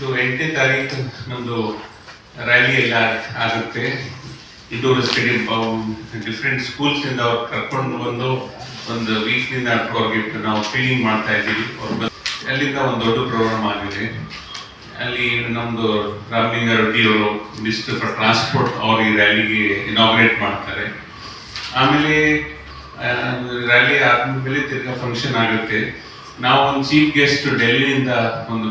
ಇದು ಎಂಟನೇ ತಾರೀಕು ನಮ್ಮದು ರ್ಯಾಲಿ ಎಲ್ಲ ಆಗುತ್ತೆ. ಇದು ಸ್ಟೇಡಿಯಂ ಡಿಫ್ರೆಂಟ್ ಸ್ಕೂಲ್ಸಿಂದ ಅವ್ರು ಕರ್ಕೊಂಡು ಬಂದು ಒಂದು ವೀಕ್ನಿಂದ ಅವ್ರಿಗೆ ನಾವು ಫೀಲಿಂಗ್ ಮಾಡ್ತಾ ಇದ್ದೀವಿ. ಅವ್ರು ಅಲ್ಲಿಂದ ಒಂದು ದೊಡ್ಡ ಪ್ರೋಗ್ರಾಮ್ ಆಗಿದೆ. ಅಲ್ಲಿ ನಮ್ಮದು ರಾಮಲಿಂಗ ರೆಡ್ಡಿ ಅವರು ಮಿನಿಸ್ಟರ್ ಫಾರ್ ಟ್ರಾನ್ಸ್ಪೋರ್ಟ್ ಅವರು ಈ ರ್ಯಾಲಿಗೆ ಇನಾಗ್ರೇಟ್ ಮಾಡ್ತಾರೆ. ಆಮೇಲೆ ರ್ಯಾಲಿ ಆದ್ಮೇಲೆ ತಿರ್ಗಾ ಫಂಕ್ಷನ್ ಆಗುತ್ತೆ. ನಾವು ಒಂದು ಚೀಫ್ ಗೆಸ್ಟ್ ಡೆಲ್ಲಿಯಿಂದ ಒಂದು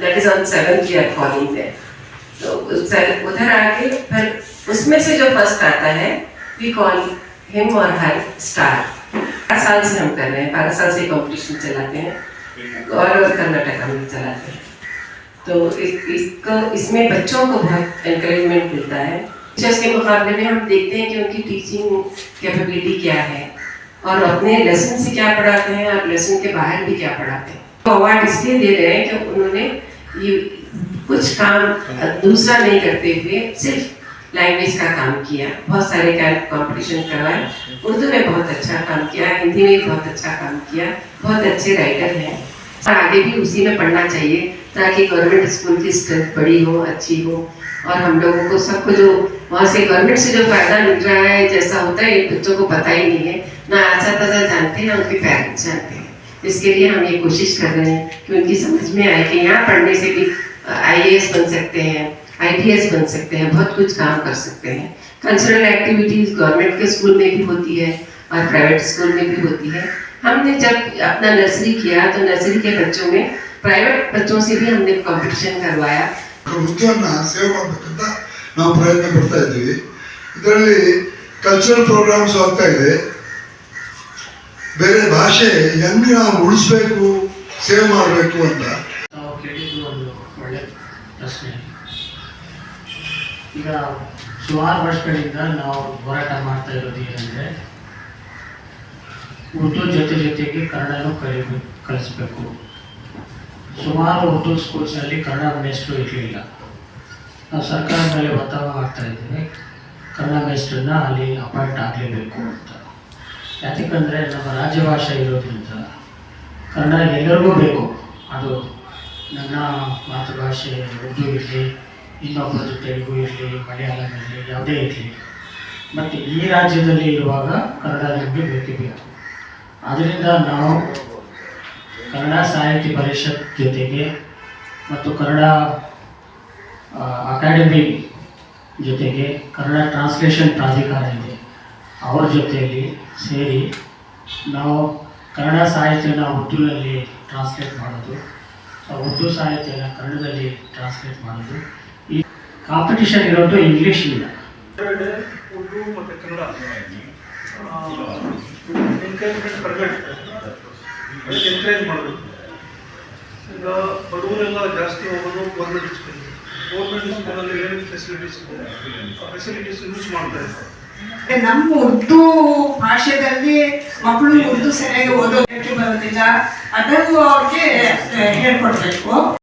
that is on seventh year calling है तो उस- उधर आके फिर उसमें से जो फ़र्स्ट आता है वी कॉल हिम और हर स्टार बारह साल से हम कर रहे हैं बारह साल से कंपटीशन चलाते हैं और कर्नाटक में चलाते हैं। तो इस, इसको इसमें बच्चों को बहुत एनकरेजमेंट मिलता है। टीचर्स के मुकाबले में हम देखते हैं कि उनकी टीचिंग कैपेबिलिटी क्या है और अपने लेसन से क्या पढ़ाते हैं और लेसन के बाहर भी क्या पढ़ाते हैं। तो अवार्ड इसलिए दे रहे हैं कि उन्होंने ये कुछ काम दूसरा नहीं करते हुए सिर्फ़ लैंग्वेज का काम किया। बहुत सारे कंपटीशन करवाए। उर्दू में बहुत अच्छा काम किया, हिंदी में बहुत अच्छा काम किया। बहुत अच्छे राइटर हैं। आगे भी उसी में पढ़ना चाहिए, ताकि गवर्नमेंट स्कूल की स्ट्रेंथ बड़ी हो, अच्छी हो। और हम लोगों को सबको जो वहाँ से गवर्नमेंट से जो फ़ायदा मिल रहा है, जैसा होता है, ये बच्चों को पता ही नहीं है। ना आशा ताज़ा जानते हैं, ना उनके पेरेंट्स जानते हैं। इसके लिए हम ये कोशिश कर रहे हैं कि उनकी समझ में आए कि यहाँ पढ़ने से भी आई बन सकते हैं आई बन सकते हैं बहुत कुछ काम कर सकते हैं कल्चरल एक्टिविटीज गवर्नमेंट के स्कूल में भी होती है और प्राइवेट स्कूल में भी होती है हमने जब अपना नर्सरी किया तो नर्सरी के बच्चों में प्राइवेट बच्चों से भी हमने कंपटीशन करवाया ವೃತ್ತಿಯನ್ನ ಸೇವ್ ಮಾಡಬೇಕಂತ ನಾವು ಪ್ರಯತ್ನ ಪಡ್ತಾ ಇದ್ದೀವಿ ಇದರಲ್ಲಿ ಕಲ್ಚರಲ್ ಪ್ರೋಗ್ರಾಮ್ಸ್ ಆಗ್ತಾ ಇದೆ ಬೇರೆ ಭಾಷೆ ಹೆಂಗೆ ನಾವು ಉಳಿಸ್ಬೇಕು ಸೇವ್ ಮಾಡಬೇಕು ಅಂತ? ನಾವು ಕೇಳಿದ್ದು ಒಂದು ಒಳ್ಳೆ ಪ್ರಶ್ನೆ. ಈಗ ಸುಮಾರು ವರ್ಷಗಳಿಂದ ನಾವು ಹೋರಾಟ ಮಾಡ್ತಾ ಇರೋದು ಏನಂದರೆ, ಉರ್ದು ಜೊತೆ ಜೊತೆಗೆ ಕನ್ನಡನೂ ಕಲಿಬೇಕು ಕಲಿಸ್ಬೇಕು. ಸುಮಾರು ಉರ್ದು ಸ್ಕೂಲ್ಸ್ನಲ್ಲಿ ಕನ್ನಡ ಮೇಸ್ಟ್ರು ಇರಲಿಲ್ಲ. ನಾವು ಸರ್ಕಾರದಲ್ಲಿ ಮೇಲೆ ಮಾಡ್ತಾ ಇದ್ದೇವೆ. ಕನ್ನಡ ಮೇಸ್ಟ್ರನ್ನ ಅಲ್ಲಿ ಅಪಾಯಿಂಟ್ ಆಗಲೇಬೇಕು ಅಂತ. ಯಾಕಂದರೆ ನಮ್ಮ ರಾಜ್ಯ ಭಾಷೆ ಇರೋದ್ರಿಂದ ಕನ್ನಡ ಎಲ್ಲರಿಗೂ ಬೇಕು. ಅದು ನನ್ನ ಮಾತೃಭಾಷೆ, ಉರ್ದು ಇರಲಿ ಇನ್ನೊಬ್ಬರದ್ದು ತೆಲುಗು ಇರಲಿ ಮಲಯಾಳಂ ಇರಲಿ ಯಾವುದೇ ಇರಲಿ. ಮತ್ತು ಈ ರಾಜ್ಯದಲ್ಲಿ ಇರುವಾಗ ಕನ್ನಡ ನಮಗೆ ಬೇಕೇ ಬೇಕು ಅದರಿಂದ ನಾವು ಕನ್ನಡ ಸಾಹಿತ್ಯ ಪರಿಷತ್ ಜೊತೆಗೆ ಮತ್ತು ಕನ್ನಡ ಅಕಾಡೆಮಿ ಜೊತೆಗೆ ಕನ್ನಡ ಟ್ರಾನ್ಸ್ಲೇಷನ್ ಪ್ರಾಧಿಕಾರ ಇದೆ. ಅವ್ರ ಜೊತೆಯಲ್ಲಿ ಸೇರಿ ನಾವು ಕನ್ನಡ ಸಾಹಿತ್ಯನ ಉರ್ದುನಲ್ಲಿ ಟ್ರಾನ್ಸ್ಲೇಟ್ ಮಾಡೋದು. ಉರ್ದು ಸಾಹಿತ್ಯನ ಕನ್ನಡದಲ್ಲಿ ಟ್ರಾನ್ಸ್ಲೇಟ್ ಮಾಡೋದು. ಈ ಕಾಂಪಿಟಿಷನ್ ಇರೋದು ಇಂಗ್ಲೀಷಿಂದ ಉರ್ದು ಮತ್ತು ಕನ್ನಡ ಎನ್ಕರೇಜ್ಮೆಂಟ್ ಬರಬೇಕು ಎನ್ಕರೇಜ್ ಮಾಡಬೇಕು ಈಗ ಬಡವರೆಲ್ಲ ಜಾಸ್ತಿ ಹೋಗೋದು ಗೌರ್ಮೆಂಟ್ ಸ್ಕೂಲ್ ಗೌರ್ಮೆಂಟ್ ಸ್ಕೂಲಲ್ಲಿ ಏನೇನು ಫೆಸಿಲಿಟೀಸ್ ಆ ಫೆಸಿಲಿಟೀಸ್ ಯೂಸ್ ಮಾಡ್ತಾ ಇದ್ದಾರೆ. ನಮ್ಮ ಉರ್ದು ಭಾಷೆದಲ್ಲಿ ಮಕ್ಕಳು ಉರ್ದು ಸರಿಯಾಗಿ ಓದೋದಕ್ಕೆ ಬರೋದಿಲ್ಲ. ಅದನ್ನು ಅವ್ರಿಗೆ ಹೇಳ್ಕೊಡ್ಬೇಕು.